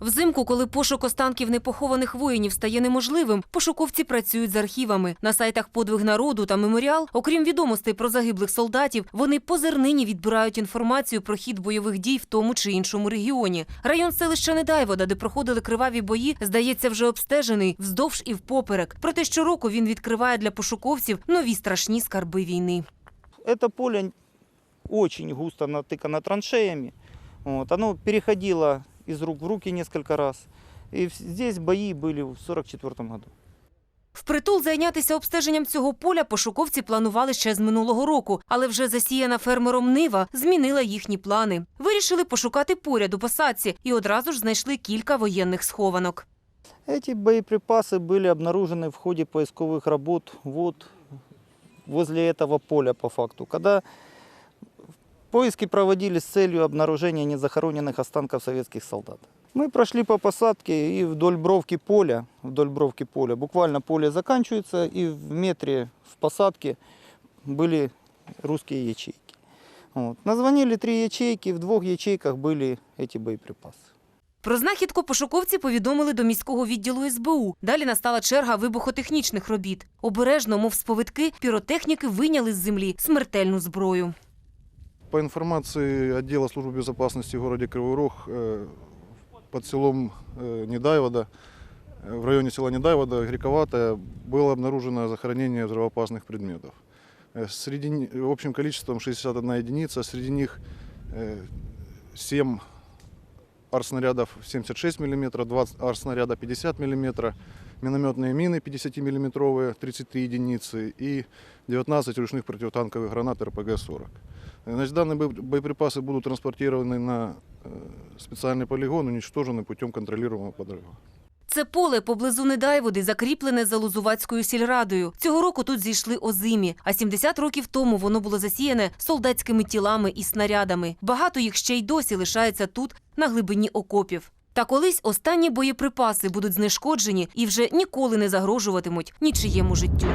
Взимку, коли пошук останків непохованих воїнів стає неможливим, пошуковці працюють з архівами. На сайтах Подвиг народу та меморіал, окрім відомостей про загиблих солдатів, вони по зернині відбирають інформацію про хід бойових дій в тому чи іншому регіоні. Район селища Недайвода, де проходили криваві бої, здається, вже обстежений вздовж і впоперек. Проте щороку він відкриває для пошуковців нові страшні скарби війни. Это поле очень густо натыкано траншеями. Вот. Оно переходило из рук в руки несколько раз. И в- здесь бои были в 1944 году. Впритул зайнятися обстеженням цього поля пошуковці планували ще з минулого року, але вже засіяна фермером Нива змінила їхні плани. Вирішили пошукати поряд у посадці і одразу ж знайшли кілька воєнних схованок. Эти боеприпасы были обнаружены в ходе поисковых работ вот возле этого поля по факту. Когда поиски проводились с целью обнаружения незахороненных останков советских солдат. Мы прошли по посадке и вдоль бровки поля, вдоль бровки поля, буквально поле заканчивается, и в метре в посадке были русские ячейки. Вот. Назвонили три ячейки, в двух ячейках были эти боеприпасы. Про знахідку пошуковці повідомили до міського відділу СБУ. Далі настала черга вибухотехнічних робіт. Обережно, мов сповитки, піротехніки вийняли з землі смертельну зброю. По информации отдела службы безопасности в городе Кривой Рог, э, под селом э, Недайвода, э, в районе села Недайвода, Грековатая, было обнаружено захоронение взрывоопасных предметов. Э, Среди, ни- общим количеством 61 единица, среди них э, 7 арснарядов 76 мм, 2 арснаряда 50 мм, минометные мины 50-миллиметровые 33 единицы и 19 ручных противотанковых гранат РПГ-40. Э, Значит, данные бо- боеприпасы будут транспортированы на э, специальный полигон, уничтожены путем контролируемого подрыва. Це поле поблизу Недайводи закріплене за Лозувацькою сільрадою. Цього року тут зійшли озимі, а 70 років тому воно було засіяне солдатськими тілами і снарядами. Багато їх ще й досі лишається тут, на глибині окопів. Та колись останні боєприпаси будуть знешкоджені і вже ніколи не загрожуватимуть нічиєму життю.